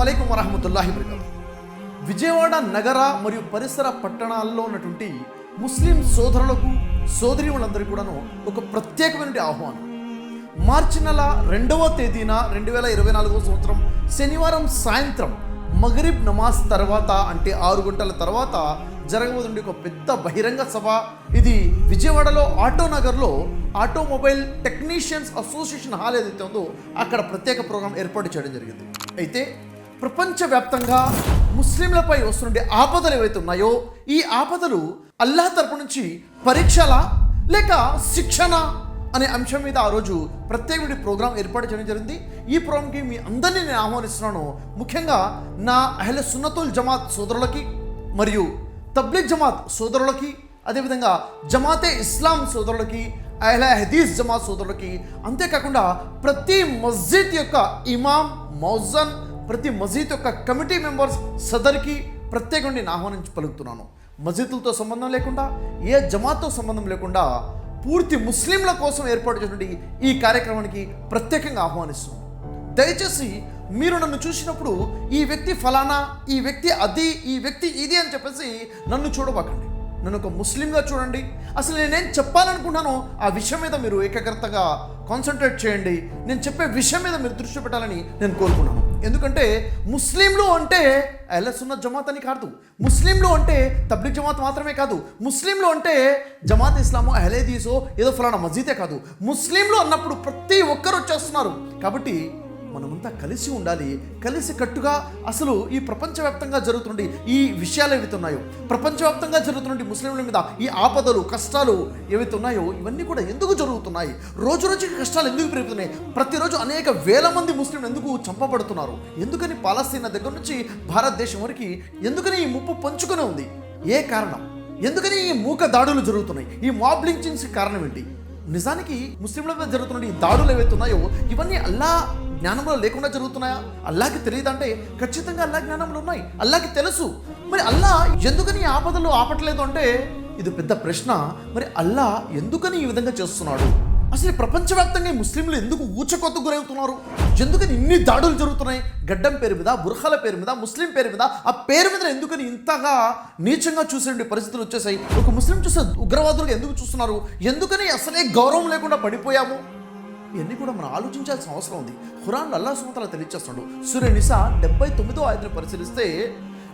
అస్సలం వరహమతుల్లాహి వరకం విజయవాడ నగర మరియు పరిసర పట్టణాల్లో ఉన్నటువంటి ముస్లిం సోదరులకు సోదరివులందరికీ కూడాను ఒక ప్రత్యేకమైన ఆహ్వానం. మార్చి నెల రెండవ తేదీన రెండు వేల ఇరవై నాలుగవ సంవత్సరం శనివారం సాయంత్రం మగరిబ్ నమాజ్ తర్వాత అంటే ఆరు గంటల తర్వాత జరగబోతుండే ఒక పెద్ద బహిరంగ సభ. ఇది విజయవాడలో ఆటో నగర్లో ఆటోమొబైల్ టెక్నీషియన్స్ అసోసియేషన్ హాల్ ఏదైతే ఉందో అక్కడ ప్రత్యేక ప్రోగ్రాం ఏర్పాటు చేయడం జరిగింది. అయితే ప్రపంచవ్యాప్తంగా ముస్లింలపై వస్తుండే ఆపదలు ఏవైతే ఉన్నాయో ఈ ఆపదలు అల్లాహ్ తరపు నుంచి పరీక్షల లేక శిక్షణ అనే అంశం మీద ఆ రోజు ప్రత్యేకమైన ప్రోగ్రాం ఏర్పాటు చేయడం జరిగింది. ఈ ప్రోగ్రాంకి మీ అందరినీ నేను ఆహ్వానిస్తున్నాను. ముఖ్యంగా నా అహ్ల సున్నతుల్ జమాత్ సోదరులకి మరియు తబ్లిగ్ జమాత్ సోదరులకి అదేవిధంగా జమాతే ఇస్లాం సోదరులకి అహ్ల హదీస్ జమాత్ సోదరులకి అంతేకాకుండా ప్రతి మస్జిద్ యొక్క ఇమాం మౌజన్ ప్రతి మజీద్ యొక్క కమిటీ మెంబర్స్ సదర్కి ప్రత్యేకంగా నేను ఆహ్వానించి పలుకుతున్నాను. మసీదులతో సంబంధం లేకుండా ఏ జమాత్తో సంబంధం లేకుండా పూర్తి ముస్లింల కోసం ఏర్పాటు చేసినటువంటి ఈ కార్యక్రమానికి ప్రత్యేకంగా ఆహ్వానిస్తున్నాను. దయచేసి మీరు నన్ను చూసినప్పుడు ఈ వ్యక్తి ఫలానా ఈ వ్యక్తి అది ఈ వ్యక్తి ఇది అని చెప్పేసి నన్ను చూడబాకండి. నన్ను ఒక ముస్లింగా చూడండి. అసలు నేనేం చెప్పాలనుకుంటున్నానో ఆ విషయం మీద మీరు ఏకాగ్రతగా కాన్సన్ట్రేట్ చేయండి. నేను చెప్పే విషయం మీద మీరు దృష్టి పెట్టాలని నేను కోరుకున్నాను ఎందుకంటే ముస్లింలు అంటే ఎల్ఎస్ఉన్న జమాత్ అని కాదు. ముస్లింలు అంటే తబ్లిక్ జమాత్ మాత్రమే కాదు. ముస్లింలు అంటే జమాత్ ఇస్లామో అహ్లేదీసో ఏదో ఫలానా మస్జిదే కాదు. ముస్లింలు అన్నప్పుడు ప్రతి ఒక్కరు వచ్చేస్తున్నారు. కాబట్టి మనమంతా కలిసి ఉండాలి కలిసి కట్టుగా అసలు ఈ ప్రపంచవ్యాప్తంగా జరుగుతుండే ఈ విషయాలు ఏవైతే ఉన్నాయో ప్రపంచవ్యాప్తంగా జరుగుతున్న ముస్లింల మీద ఈ ఆపదలు కష్టాలు ఏవైతే ఉన్నాయో ఇవన్నీ కూడా ఎందుకు జరుగుతున్నాయి? రోజు రోజుకి కష్టాలు ఎందుకు పెరుగుతున్నాయి? ప్రతిరోజు అనేక వేల మంది ముస్లింలు ఎందుకు చంపబడుతున్నారు? ఎందుకని పాలస్తీనా దగ్గర నుంచి భారతదేశం వరకు ఎందుకని ఈ ముప్పు పంచుకునే ఉంది? ఏ కారణం? ఎందుకని ఈ మూక దాడులు జరుగుతున్నాయి? ఈ మాబ్ లించింగ్స్ కారణం ఏంటి? నిజానికి ముస్లింల మీద జరుగుతున్న ఈ దాడులు ఏవైతే ఉన్నాయో ఇవన్నీ అల్లా జ్ఞానంలో లేకుండా జరుగుతున్నాయా? అల్లాకి తెలియదంటే ఖచ్చితంగా అల్లా జ్ఞానంలో ఉన్నాయి. అల్లాకి తెలుసు. మరి అల్లా ఎందుకని ఆపదలు ఆపట్లేదు అంటే ఇది పెద్ద ప్రశ్న. మరి అల్లా ఎందుకని ఈ విధంగా చేస్తున్నాడు? అసలు ప్రపంచవ్యాప్తంగా ముస్లింలు ఎందుకు ఊచకొత్తు గురవుతున్నారు? ఎందుకని ఇన్ని దాడులు జరుగుతున్నాయి? గడ్డం పేరు మీద బుర్ఖాల పేరు మీద ముస్లిం పేరు మీద ఆ పేరు మీద ఎందుకని ఇంతగా నీచంగా చూసేటువంటి పరిస్థితులు వచ్చేసాయి? ఒక ముస్లిం చూసే ఉగ్రవాదులుగా ఎందుకు చూస్తున్నారు? ఎందుకని అసలే గౌరవం లేకుండా పడిపోయాము? ఇవన్నీ కూడా మనం ఆలోచించాల్సిన అవసరం ఉంది. ఖురాన్ అల్లా సుమతల తెలియచేస్తున్నాడు సూర్య నిసా డెబ్బై తొమ్మిదో ఆయతను పరిశీలిస్తే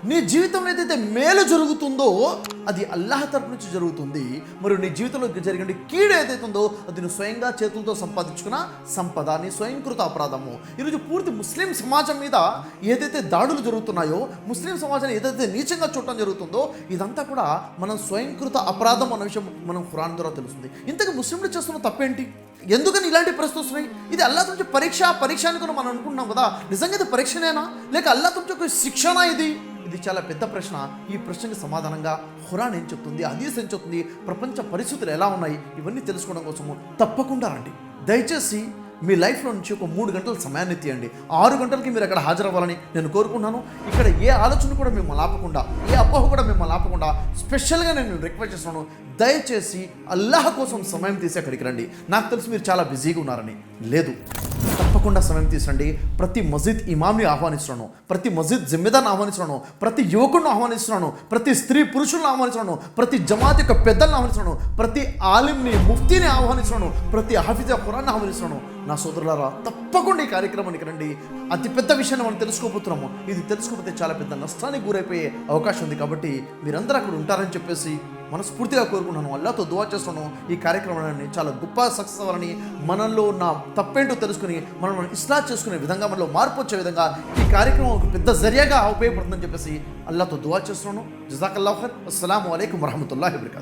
నీ జీవితంలో ఏదైతే మేలు జరుగుతుందో అది అల్లాహ్ తరపు నుంచి జరుగుతుంది. మరియు నీ జీవితంలో జరిగిన కీడు ఏదైతే ఉందో అది నువ్వు స్వయంగా చేతులతో సంపాదించుకున్న సంపద నీ స్వయంకృత అపరాధము. ఈరోజు పూర్తి ముస్లిం సమాజం మీద ఏదైతే దాడులు జరుగుతున్నాయో ముస్లిం సమాజాన్ని ఏదైతే నీచంగా చూడటం జరుగుతుందో ఇదంతా కూడా మనం స్వయంకృత అపరాధం అన్న విషయం మనం ఖురాన్ ద్వారా తెలుస్తుంది. ఇంతకు ముస్లింలు చేస్తున్న తప్పేంటి? ఎందుకని ఇలాంటి పరిస్థితులు వస్తున్నాయి? ఇది అల్లా నుంచి పరీక్ష పరీక్ష అనుకుని మనం అనుకుంటున్నాం కదా. నిజంగా ఇది పరీక్షనేనా? లేక అల్లా నుంచి ఒక శిక్షణ ఇది? ఇది చాలా పెద్ద ప్రశ్న. ఈ ప్రశ్నకి సమాధానంగా హురాన్ ఏం చెప్తుంది హదీస్ ఏం చెప్తుంది ప్రపంచ పరిస్థితులు ఎలా ఉన్నాయి ఇవన్నీ తెలుసుకోవడం కోసము తప్పకుండా రండి. దయచేసి మీ లైఫ్లో నుంచి ఒక మూడు గంటల సమయాన్ని తీయండి. ఆరు గంటలకి మీరు అక్కడ హాజరవ్వాలని నేను కోరుకున్నాను ఇక్కడ ఏ ఆలోచన కూడా మిమ్మల్ని ఆపకుండా ఏ అపోహ కూడా మిమ్మల్ని ఆపకుండా స్పెషల్గా నేను రిక్వెస్ట్ చేస్తున్నాను దయచేసి అల్లాహ్ కోసం సమయం తీసి అక్కడికి రండి. నాకు తెలిసి మీరు చాలా బిజీగా ఉన్నారని. లేదు. తప్పకుండా సమయం తీసండి. ప్రతి మస్జిద్ ఇమామ్ని ఆహ్వానిస్తున్నాను. ప్రతి మస్జిద్ జిమ్మెదాన్ని ఆహ్వానిస్తున్నాను. ప్రతి యువకుడిని ఆహ్వానిస్తున్నాను. ప్రతి స్త్రీ పురుషులను ఆహ్వానిస్తున్నాను. ప్రతి జమాత్ యొక్క పెద్దలను ఆహ్వానిస్తున్నాను. ప్రతి ఆలింని ముఫ్తీని ఆహ్వానిస్తున్నాను. ప్రతి హాఫిజా ఖురాన్ని ఆహ్వానిస్తున్నాను. నా సోదరులారా తప్పకుండా ఈ కార్యక్రమానికి రండి. అతి పెద్ద విషయాన్ని మనం తెలుసుకోబోతున్నాము. ఇది తెలుసుకోకపోతే చాలా పెద్ద నష్టానికి గురైపోయే అవకాశం ఉంది కాబట్టి మీరందరూ అక్కడ ఉంటారని చెప్పేసి మనస్ఫూర్తిగా కోరుకున్నాను అల్లాతో దువా చేస్తున్నాను. ఈ కార్యక్రమాన్ని చాలా గొప్ప సక్సెస్ అవ్వాలని మనల్లో ఉన్న తప్పేంటో తెలుసుకుని మనం మనం ఇస్లా చేసుకునే విధంగా మనలో మార్పు వచ్చే విధంగా ఈ కార్యక్రమం ఒక పెద్ద జరియాగా ఉపయోగపడుతుందని చెప్పేసి అల్లాతో దువా చేస్తున్నాను. జజాకల్లాహర్ అస్సలం అయికం వరహమూల వబర్కూ